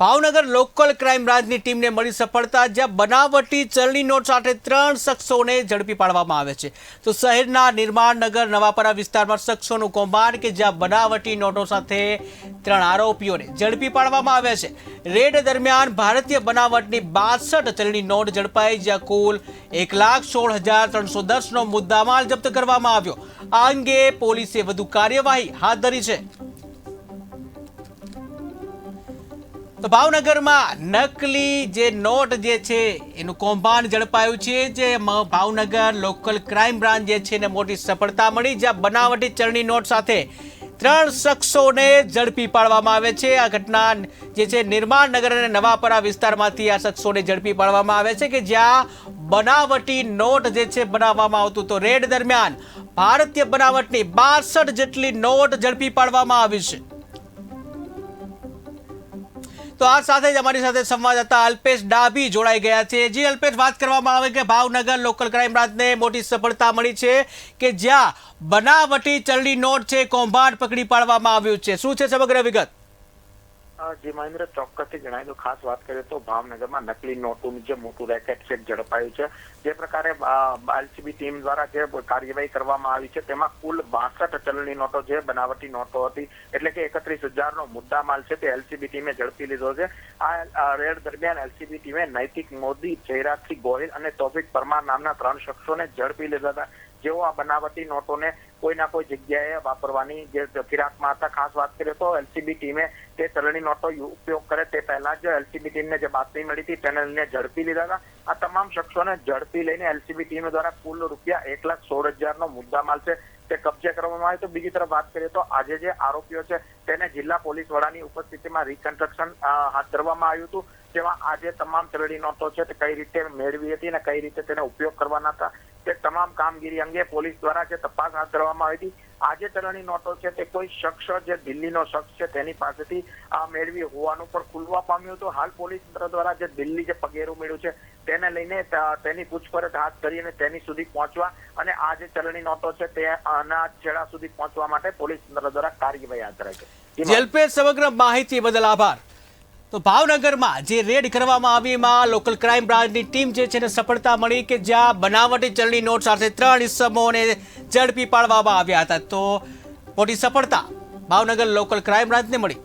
Bhavnagar local crime બ્રાન્ચની ટીમને મળી સફળતા જ્યાં બનાવટી ચલણી નોટ સાથે ત્રણ શખ્સોને ઝડપી પાડવામાં આવે છે. તો શહેરના નિર્માણ નગર નવાપરા વિસ્તારમાં શખ્સોનું કૌભાંડ કે જ્યાં બનાવટી નોટો સાથે ત્રણ આરોપીઓને ઝડપી પાડવામાં આવ્યા છે. રેડ દરમિયાન ભારતીય બનાવટની બાસઠ ચલણી નોટ ઝડપાઈ જ્યાં કુલ એક લાખ સોળ હજાર ત્રણસો દસનો મુદ્દામાલ જપ્ત કરવામાં આવ્યો આ અંગે પોલીસે વધુ કાર્યવાહી હાથ ધરી છે તો ભાવનગરમાં નકલી જે નોટ જે છે, એનું કૌભાંડ ઝડપાયું છે જે ભાવનગર લોકલ ક્રાઇમ બ્રાન્ચ જે છે એને મોટી સફળતા મળી, જ્યાં બનાવટી ચલણી નોટ સાથે ત્રણ શખ્સોને ઝડપી પાડવામાં આવે છે. આ ઘટના જે છે, નિર્માણ નગર અને નવાપરા વિસ્તારમાંથી આ શખ્સોને ઝડપી પાડવામાં આવે છે કે જ્યાં બનાવટી નોટ જે છે, બનાવવામાં આવતું તો રેડ દરમિયાન ભારતીય બનાવટની બાસઠ જેટલી નોટ ઝડપી પાડવામાં આવી છે. તો આ સાથે જ અમારી સાથે સંવાદદાતા અલ્પેશ ડાભી જોડાઈ ગયા છે. જે અલ્પેશ, વાત કરવામાં આવે કે ભાવનગર લોકલ ક્રાઇમ બ્રાન્ચને મોટી સફળતા મળી છે કે જ્યાં બનાવટી ચલણી નોટ છે કૌભાંડ પકડી પાડવામાં આવ્યું છે. શું છે સમગ્ર વિગત? જી મહેન્દ્ર ચોક્કસથી જણાવી દઉં ખાસ વાત કરીએ તો ભાવનગરમાં નકલી નોટોનું જે મોટું રેકેટ છે, ઝડપાયું છે. જે પ્રકારે એલસીબી ટીમ દ્વારા જે કાર્યવાહી કરવામાં આવી છે, તેમાં કુલ બાસઠ ચલણી નોટો જે બનાવટી નોટો હતી. એટલે કે એકત્રીસ હજારનો મુદ્દામાલ છે, તે એલસીબી ટીમે ઝડપી લીધો છે. આ રેડ દરમિયાન એલસીબી ટીમે નૈતિક મોદી જયરાજસિંહ ગોહિલ અને તોફિક પરમાર નામના ત્રણ શખ્સોને ઝડપી લીધા હતા. જેઓ આ બનાવટી નોટોને કોઈ ના કોઈ જગ્યાએ વાપરવાની જે ફિરાકમાં હતા. ખાસ વાત કરીએ તો એલસીબી ટીમે તે ચલણી નોટો ઉપયોગ કરે તે પહેલા જ એલસીબી ટીમને જે બાતમી મળી હતી તેને ઝડપી લીધા હતા. આ તમામ શખ્સોને ઝડપી લઈને એલસીબી ટીમ દ્વારા કુલ રૂપિયા એક લાખ સોળ હજારનો મુદ્દામાલ છે તે કબજે કરવામાં આવે તો બીજી તરફ વાત કરીએ તો આજે જે આરોપીઓ છે તેને જિલ્લા પોલીસ વડાની ઉપસ્થિતિમાં રિકન્સ્ટ્રક્શન હાથ ધરવામાં આવ્યું હતું. જેમાં આજે તમામ ચલણી નોટો છે તે કઈ રીતે મેળવી હતી અને કઈ રીતે તેને ઉપયોગ કરવાના હતા. તે તમામ કામગીરી અંગે પોલીસ દ્વારા જે તપાસ હાથ ધરવામાં આવી હતી. આજે ચલણી નોટો છે તે કોઈ શખ્સ જે દિલ્હીનો શખ્સ છે તેની પાસેથી આ મેળવી હોવાનું પણ ખુલવા પામ્યું હતું. હાલ પોલીસ તંત્ર દ્વારા જે દિલ્હી જે પગેરું મળ્યું છે તેને લઈને તેની પૂછપરછ હાથ ધરી અને તેની સુધી પહોંચવા અને આ જે ચલણી નોટો છે તે આના છેડા સુધી પહોંચવા માટે પોલીસ તંત્ર દ્વારા કાર્યવાહી હાથ ધરાઈ છે. સમગ્ર માહિતી બદલ આભાર. તો ભાવનગરમાં જે રેડ કરવામાં આવી, એમાં લોકલ ક્રાઇમ બ્રાન્ચની ટીમ જે છે એને સફળતા મળી કે જ્યાં બનાવટી ચલણી નોટ સાથે ત્રણ ઇસમોને ઝડપી પાડવામાં આવ્યા હતા. તો મોટી સફળતા ભાવનગર લોકલ ક્રાઇમ બ્રાન્ચને મળી.